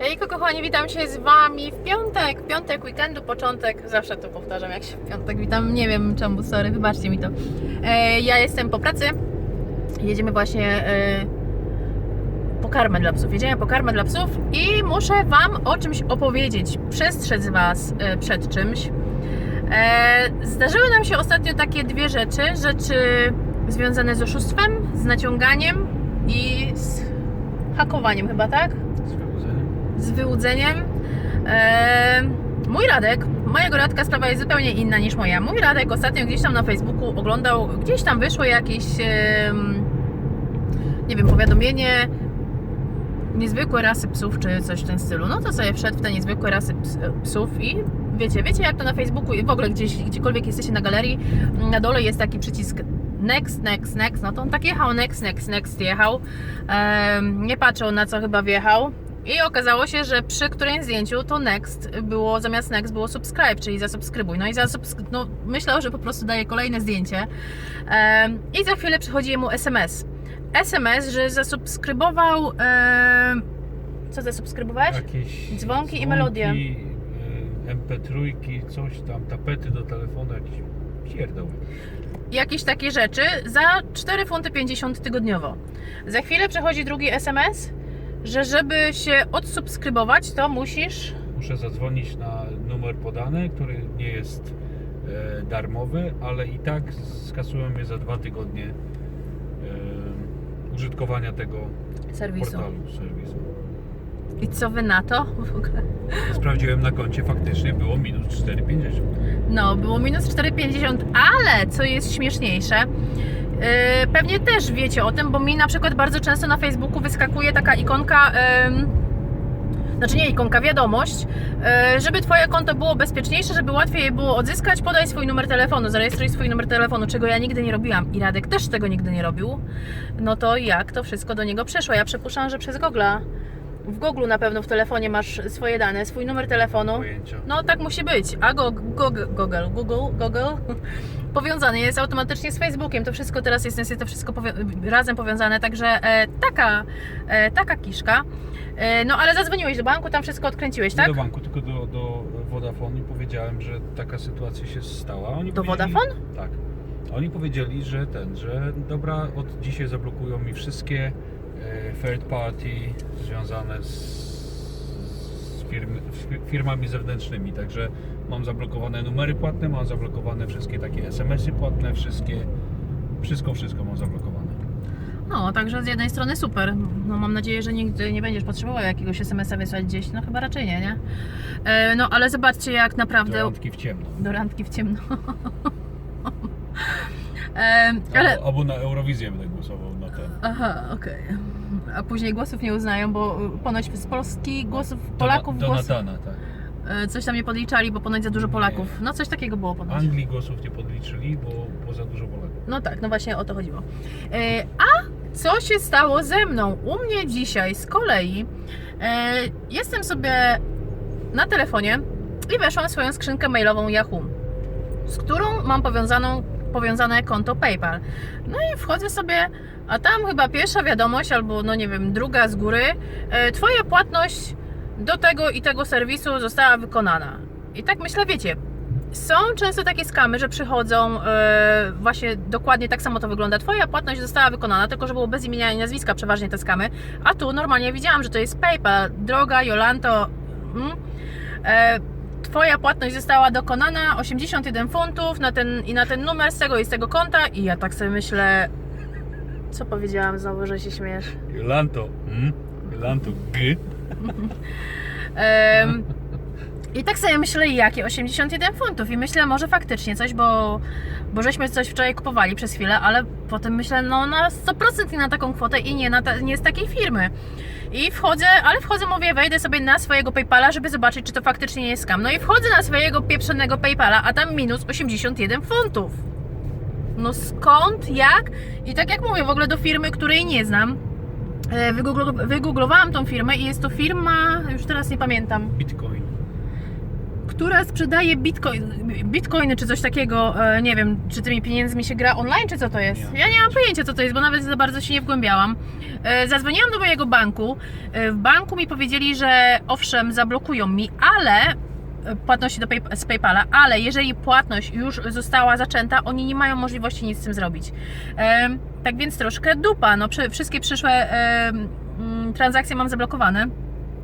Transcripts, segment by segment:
Hejko kochani, witam się z Wami w piątek, piątek weekendu, początek, zawsze to powtarzam jak się w piątek witam, nie wiem czemu, sorry, wybaczcie mi to. E, ja jestem po pracy, jedziemy właśnie e, po karmę dla psów, jedziemy po karmę dla psów i muszę Wam o czymś opowiedzieć, przestrzec Was e, przed czymś. E, zdarzyły nam się ostatnio takie dwie rzeczy, rzeczy związane z oszustwem, z naciąganiem i z hakowaniem chyba, tak? Z wyłudzeniem. Eee, mój Radek, mojego Radka sprawa jest zupełnie inna niż moja. Mój Radek ostatnio gdzieś tam na Facebooku oglądał, gdzieś tam wyszło jakieś, nie wiem, powiadomienie niezwykłe rasy psów, czy coś w tym stylu. No to sobie wszedł w te niezwykłe rasy ps, psów i wiecie, wiecie jak to na Facebooku i w ogóle gdzieś, gdziekolwiek jesteście na galerii, na dole jest taki przycisk next, next, next, no to on tak jechał, next, next, next jechał. Nie patrzył na co chyba wjechał. I okazało się, że przy którymś zdjęciu to next było, zamiast next było subscribe, czyli zasubskrybuj. No i zasubsk- no, myślał, że po prostu daje kolejne zdjęcie. I za chwilę przychodzi mu SMS. SMS, że zasubskrybował. co zasubskrybowałeś? Jakieś Dzwonki i melodie. y, MP3, coś tam, tapety do telefonu, jakieś pierdoły. jakieś takie rzeczy za 4 funty 50 tygodniowo. Za chwilę przychodzi drugi SMS, że żeby się odsubskrybować, to musisz. Muszę zadzwonić na numer podany, który nie jest e, darmowy, ale i tak skasują mnie za dwa tygodnie e, użytkowania tego Serwisu. portalu, serwisu. I co wy na to? W ogóle? Sprawdziłem na koncie, faktycznie było minus 4,50. No, było minus 4,50, ale co jest śmieszniejsze, pewnie też wiecie o tym, bo mi na przykład bardzo często na Facebooku wyskakuje taka ikonka. znaczy nie ikonka, wiadomość, yy, żeby Twoje konto było bezpieczniejsze, żeby łatwiej je było odzyskać, podaj swój numer telefonu, zarejestruj swój numer telefonu, czego ja nigdy nie robiłam i Radek też tego nigdy nie robił. No to jak to wszystko do niego przeszło? Ja przypuszczam, że przez Google'a. W Google na pewno w telefonie masz swoje dane, swój numer telefonu. No tak musi być. A go, Google, Google, Google, Google powiązany jest automatycznie z Facebookiem. To wszystko teraz jest niestety to wszystko powią- razem powiązane, także e, taka, e, taka kiszka. E, no ale zadzwoniłeś do banku, tam wszystko odkręciłeś, Nie tak? do banku, tylko do, do Vodafone i powiedziałem, że taka sytuacja się stała. Oni Do powiedzieli- Vodafone? Tak. Oni powiedzieli, że ten, że dobra, od dzisiaj zablokują mi wszystkie e, third party związane z, z firmami zewnętrznymi, także mam zablokowane numery płatne, mam zablokowane wszystkie takie SMS-y płatne, wszystkie, wszystko, wszystko mam zablokowane. No, także z jednej strony super. No mam nadzieję, że nigdy nie będziesz potrzebował jakiegoś SMS-a wysłać gdzieś. No chyba raczej nie, nie? E, no ale zobaczcie jak naprawdę... Do randki w ciemno. Do randki w ciemno. e, ale... Albo, albo na Eurowizję będę głosował na ten. Aha, okej. A później głosów nie uznają, bo y, ponoć z Polski głosów Polaków Do, głos, Donatana, tak. y, coś tam nie podliczali, bo ponoć za dużo. Polaków. No coś takiego było ponoć. Anglii głosów nie podliczyli, bo, bo za dużo Polaków. No tak, no właśnie o to chodziło. E, A co się stało ze mną? U mnie dzisiaj z kolei e, jestem sobie na telefonie i weszłam w swoją skrzynkę mailową Yahoo, z którą mam powiązaną, powiązane konto PayPal. No i wchodzę sobie, a tam chyba pierwsza wiadomość, albo no nie wiem, druga z góry, e, Twoja płatność do tego i tego serwisu została wykonana. I tak myślę, wiecie, są często takie skamy, że przychodzą e, właśnie dokładnie tak samo to wygląda. Twoja płatność została wykonana, tylko że było bez imienia i nazwiska przeważnie te skamy. A tu normalnie widziałam, że to jest PayPal. Droga Jolanto, e, Twoja płatność została dokonana 81 funtów na ten, i na ten numer z tego i z tego konta. I ja tak sobie myślę, co powiedziałam znowu, że się śmiesz. Jolanto, mm? Jolanto, g. I tak sobie myślę, jakie 81 funtów. I myślę, może faktycznie coś, bo, bo żeśmy coś wczoraj kupowali przez chwilę, ale potem myślę, no na 100% nie na taką kwotę i nie, na ta, nie z takiej firmy. I wchodzę, ale wchodzę, mówię, wejdę sobie na swojego PayPala, żeby zobaczyć, czy to faktycznie jest skam. No i wchodzę na swojego pieprzonego PayPala, a tam minus 81 funtów. No skąd, jak? I tak jak mówię, w ogóle do firmy, której nie znam, e, wygoogl- wygooglowałam tą firmę i jest to firma, już teraz nie pamiętam, Bitcoin. Która sprzedaje bitcoin, bitcoiny czy coś takiego. E, nie wiem, czy tymi pieniędzmi się gra online, czy co to jest. Ja nie mam pojęcia, co to jest, bo nawet za bardzo się nie wgłębiałam. E, zadzwoniłam do mojego banku. E, w banku mi powiedzieli, że owszem, zablokują mi, ale płatności do pay, z PayPala, ale jeżeli płatność już została zaczęta, oni nie mają możliwości nic z tym zrobić. Tak więc troszkę dupa. No, przy, wszystkie przyszłe transakcje mam zablokowane.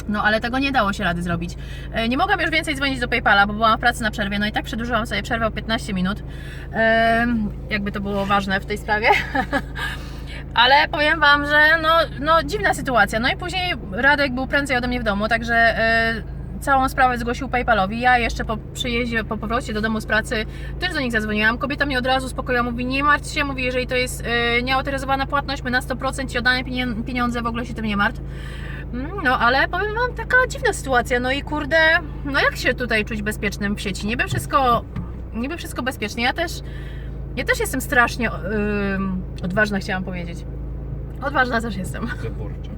No ale tego nie dało się rady zrobić. E, Nie mogłam już więcej dzwonić do PayPala, bo byłam w pracy na przerwie. No i tak przedłużyłam sobie przerwę o 15 minut. Jakby to było ważne w tej sprawie. Ale powiem Wam, że no, no dziwna sytuacja. No i później Radek był prędzej ode mnie w domu, także e, całą sprawę zgłosił PayPalowi. Ja jeszcze po przyjeździe, po powrocie do domu z pracy też do nich zadzwoniłam. Kobieta mnie od razu uspokoiła, mówi nie martw się, mówi jeżeli to jest e, nieautoryzowana płatność, my na 100% Ci oddamy pieniądze, w ogóle się tym nie martw. Mm, No ale powiem Wam, taka dziwna sytuacja, no i kurde, no jak się tutaj czuć bezpiecznym w sieci? Niby wszystko, niby wszystko bezpiecznie, ja też, ja też jestem strasznie ym, odważna, chciałam powiedzieć. Odważna też jestem. Zaborcza.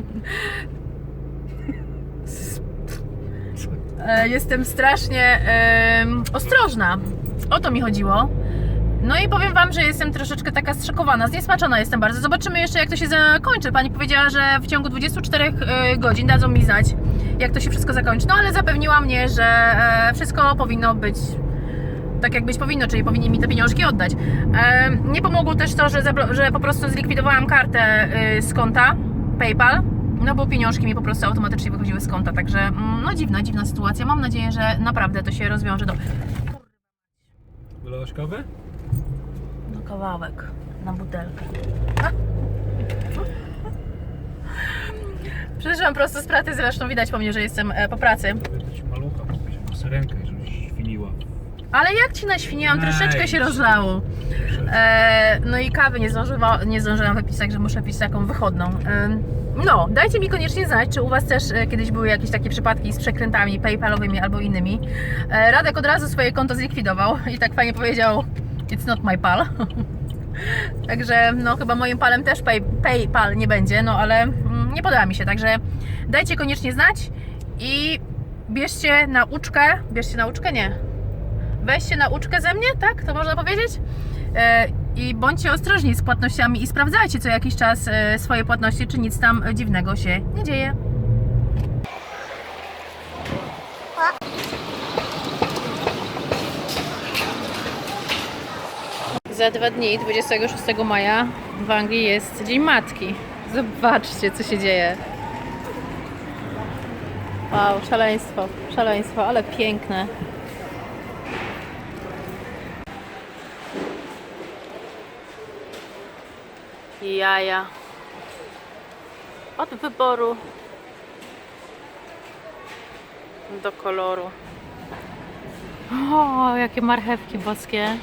E, Jestem strasznie em, ostrożna. O to mi chodziło. No i powiem Wam, że jestem troszeczkę taka zszokowana, zniesmaczona jestem bardzo. Zobaczymy jeszcze, jak to się zakończy. Pani powiedziała, że w ciągu 24 e, godzin dadzą mi znać, jak to się wszystko zakończy. No ale zapewniła mnie, że e, wszystko powinno być tak, jak być powinno, czyli powinni mi te pieniążki oddać. E, Nie pomogło też to, że, że po prostu zlikwidowałam kartę y, z konta PayPal. No bo pieniążki mi po prostu automatycznie wychodziły z konta, także mm, no dziwna, dziwna sytuacja. Mam nadzieję, że naprawdę to się rozwiąże do... Wylałaś kawę? No kawałek na butelkę. Przeżyłam prosto z pracy, zresztą widać po mnie, że jestem e, po pracy. Malucha, bo syrenkę, żebyś świniła. Ale jak ci naświniłam, troszeczkę się rozlało. E, no i kawy nie, zdążywa, nie zdążyłam wypić, także muszę pić taką wychodną. E, no, dajcie mi koniecznie znać, czy u Was też e, kiedyś były jakieś takie przypadki z przekrętami paypalowymi albo innymi. E, Radek od razu swoje konto zlikwidował i tak fajnie powiedział It's not my pal. Także no chyba moim palem też pay, PayPal nie będzie, no ale mm, nie podoba mi się, także dajcie koniecznie znać i bierzcie nauczkę, bierzcie nauczkę, nie, weźcie nauczkę ze mnie, tak? To można powiedzieć? E, I bądźcie ostrożni z płatnościami i sprawdzajcie co jakiś czas e, swoje płatności, czy nic tam dziwnego się nie dzieje. Za dwa dni, 26 maja, w Anglii jest Dzień Matki. Zobaczcie, co się dzieje. Wow, szaleństwo, szaleństwo, ale piękne. jaja. Od wyboru do koloru. O, jakie marchewki boskie.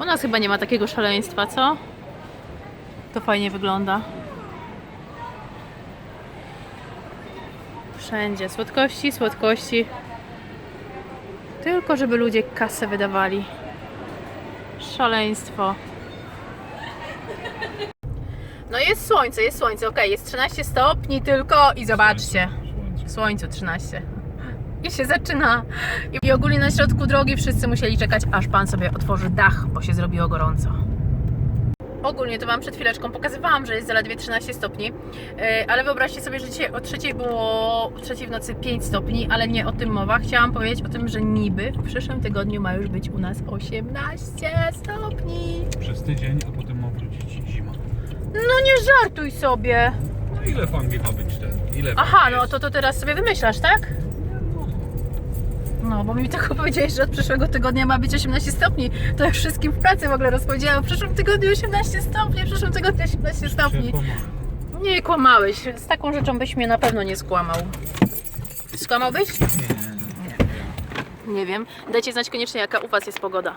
U nas chyba nie ma takiego szaleństwa, co? To fajnie wygląda. Wszędzie słodkości, słodkości. Tylko żeby ludzie kasę wydawali. Szaleństwo. No jest słońce, jest słońce, ok, jest 13 stopni tylko i zobaczcie, w słońcu 13. I się zaczyna. I ogólnie na środku drogi wszyscy musieli czekać, aż pan sobie otworzy dach, bo się zrobiło gorąco. Ogólnie to Wam przed chwileczką pokazywałam, że jest zaledwie 13 stopni, yy, ale wyobraźcie sobie, że dzisiaj o trzeciej było o trzeciej w nocy 5 stopni, ale nie o tym mowa. Chciałam powiedzieć o tym, że niby w przyszłym tygodniu ma już być u nas 18 stopni. Przez tydzień, a potem ma wrócić zima. No nie żartuj sobie. No ile w Anglii ma być ten? Ile Aha, no to, to teraz sobie wymyślasz, tak? No, bo mi tylko powiedziałeś, że od przyszłego tygodnia ma być 18 stopni. To już wszystkim w pracy w ogóle rozpowiedziałam. W przyszłym tygodniu 18 stopni, w przyszłym tygodniu 18 stopni. Nie kłamałeś. Z taką rzeczą byś mnie na pewno nie skłamał. Skłamałbyś? Nie. Nie wiem. Dajcie znać koniecznie, jaka u Was jest pogoda.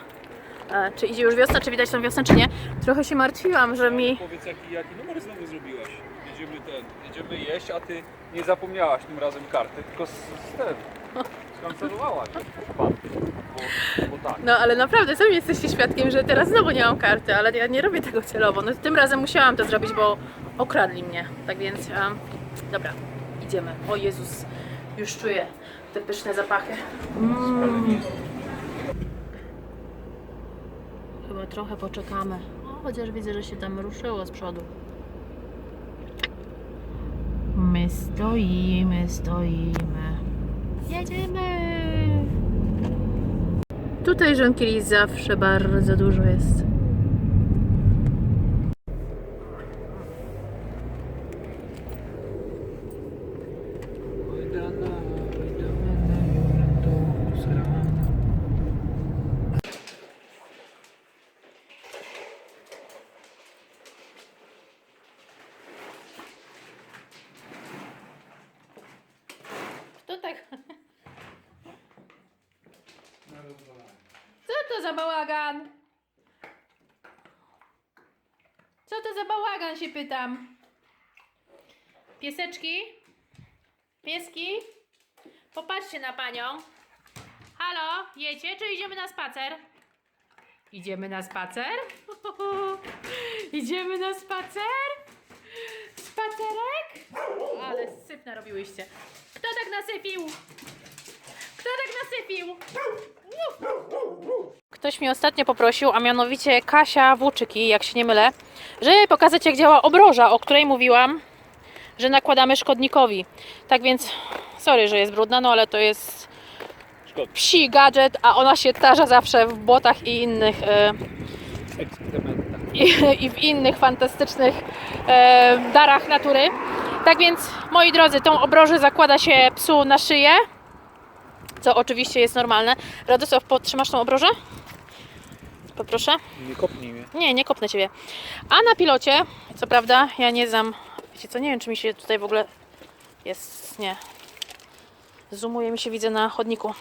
E, czy idzie już wiosna, czy widać tą wiosnę, czy nie. Trochę się martwiłam, że mi... Powiedz jaki, jaki numer znowu zrobiłaś? Jedziemy ten, jedziemy jeść, a ty nie zapomniałaś tym razem karty, tylko z, z ten. Bo tak. No ale naprawdę, sami jesteście świadkiem, że teraz znowu nie mam karty, ale ja nie robię tego celowo. No tym razem musiałam to zrobić, bo okradli mnie. Tak więc, em, dobra, idziemy. O Jezus, Już czuję te pyszne zapachy. Spalenie. Chyba trochę poczekamy. O, chociaż widzę, że się tam ruszyło z przodu. My stoimy, stoimy. Jedziemy! Tutaj żonkili zawsze bardzo dużo jest. Oj, dana, oj, dana, Julem to zrana. Kto tak... Co to za bałagan? Co to za bałagan się pytam? Pieseczki? Pieski? Popatrzcie na panią. Halo, jecie czy idziemy na spacer? Idziemy na spacer? idziemy na spacer? Spacerek? Ale syp narobiłyście. Kto tak nasypił? Kto tak nasypił? Ktoś mnie ostatnio poprosił, a mianowicie Kasia Włóczyki, jak się nie mylę, żeby pokazać jak działa obroża, o której mówiłam, że nakładamy szkodnikowi. Tak więc, sorry, że jest brudna, no ale to jest psi gadżet, a ona się tarza zawsze w błotach i innych Eksperymentach. i, i w innych fantastycznych e, darach natury. Tak więc, moi drodzy, tą obrożę zakłada się psu na szyję, co oczywiście jest normalne. Radosław, potrzymasz tą obrożę? Poproszę. Nie kopnij mnie. Nie, nie kopnę Ciebie. A na pilocie, co prawda, ja nie znam, wiecie co, nie wiem, czy mi się tutaj w ogóle jest, nie. Zoomuje mi się, widzę na chodniku.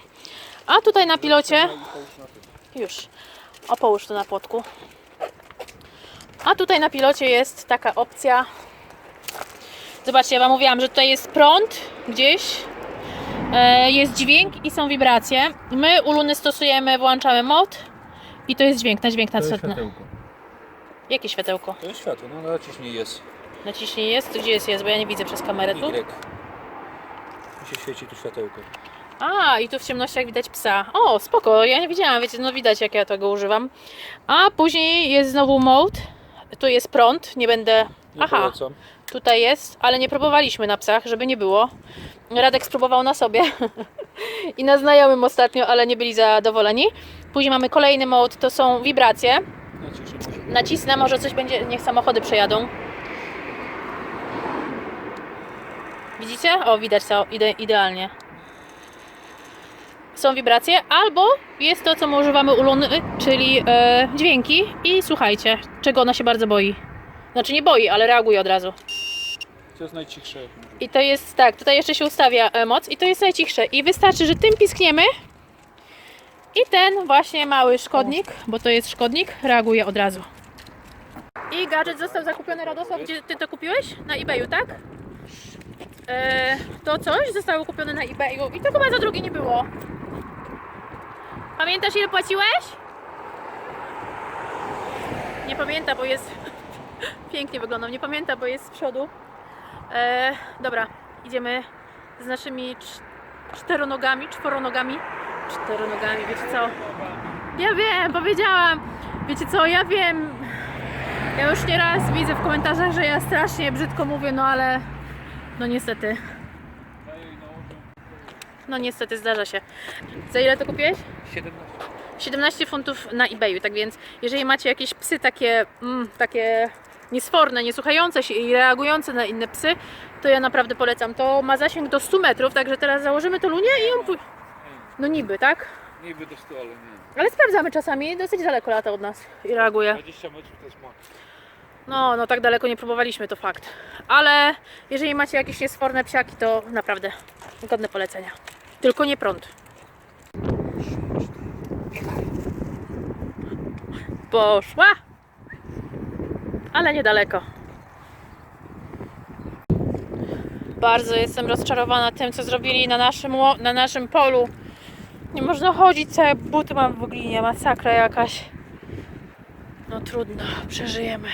A tutaj na pilocie, już, o połóż to na płotku. A tutaj na pilocie jest taka opcja. Zobaczcie, ja Wam mówiłam, że tutaj jest prąd gdzieś, jest dźwięk i są wibracje. My u Luny stosujemy, włączamy mod i to jest dźwięk, na dźwięk To jest światełko. Jakie światełko? To jest światło, no ale ciśnij jest. Naciśnij jest, to gdzie jest jest, bo ja nie widzę przez kamerę tu. Y. Mi się świeci tu światełko. A, i tu w ciemnościach widać psa. O, spoko, ja nie widziałam, wiecie, no widać jak ja tego używam. A później jest znowu mode. Tu jest prąd, nie będę... Nie Aha, polecam. Tutaj jest, ale nie próbowaliśmy na psach, żeby nie było. Radek spróbował na sobie i na znajomym ostatnio, ale nie byli zadowoleni. Później mamy kolejny mode, to są wibracje. Nacisnę, może coś będzie, niech samochody przejadą. Widzicie? O, widać to ide idealnie. Są wibracje, albo jest to, co my używamy u Luny, czyli e, dźwięki. I słuchajcie, czego ona się bardzo boi. Znaczy nie boi, ale reaguje od razu. To jest najcichsze. I to jest tak, tutaj jeszcze się ustawia e, moc i to jest najcichsze. I wystarczy, że tym piskniemy i ten właśnie mały szkodnik, bo to jest szkodnik, reaguje od razu. I gadżet został zakupiony, Radosław, gdzie ty to kupiłeś? Na eBayu, tak? E, to coś zostało kupione na eBayu i to chyba za drugie nie było. Pamiętasz ile płaciłeś? Nie pamięta, bo jest... Pięknie wyglądał, nie pamięta, bo jest z przodu. E, dobra, idziemy z naszymi cz- czteronogami, czworonogami. Czteronogami, wiecie co? Ja wiem, powiedziałam. Wiecie co, ja wiem. Ja już nieraz widzę w komentarzach, że ja strasznie brzydko mówię, no ale no niestety. No niestety zdarza się. Za ile to kupiłeś? 17. 17 funtów na eBayu, tak więc jeżeli macie jakieś psy takie, mm, takie niesforne, niesłuchające się i reagujące na inne psy, to ja naprawdę polecam. To ma zasięg do 100 metrów, także teraz założymy to lunię i on pój... No niby, tak? Niby do 100, ale nie. Ale sprawdzamy czasami, dosyć daleko lata od nas i reaguje. 20 metrów to jest. No, no tak daleko nie próbowaliśmy, to fakt. Ale jeżeli macie jakieś niesforne psiaki, to naprawdę godne polecenia. Tylko nie prąd. Poszła! Ale niedaleko. Bardzo jestem rozczarowana tym, co zrobili na naszym, na naszym polu. Nie można chodzić, całe buty mam w glinie, masakra jakaś. No trudno, przeżyjemy.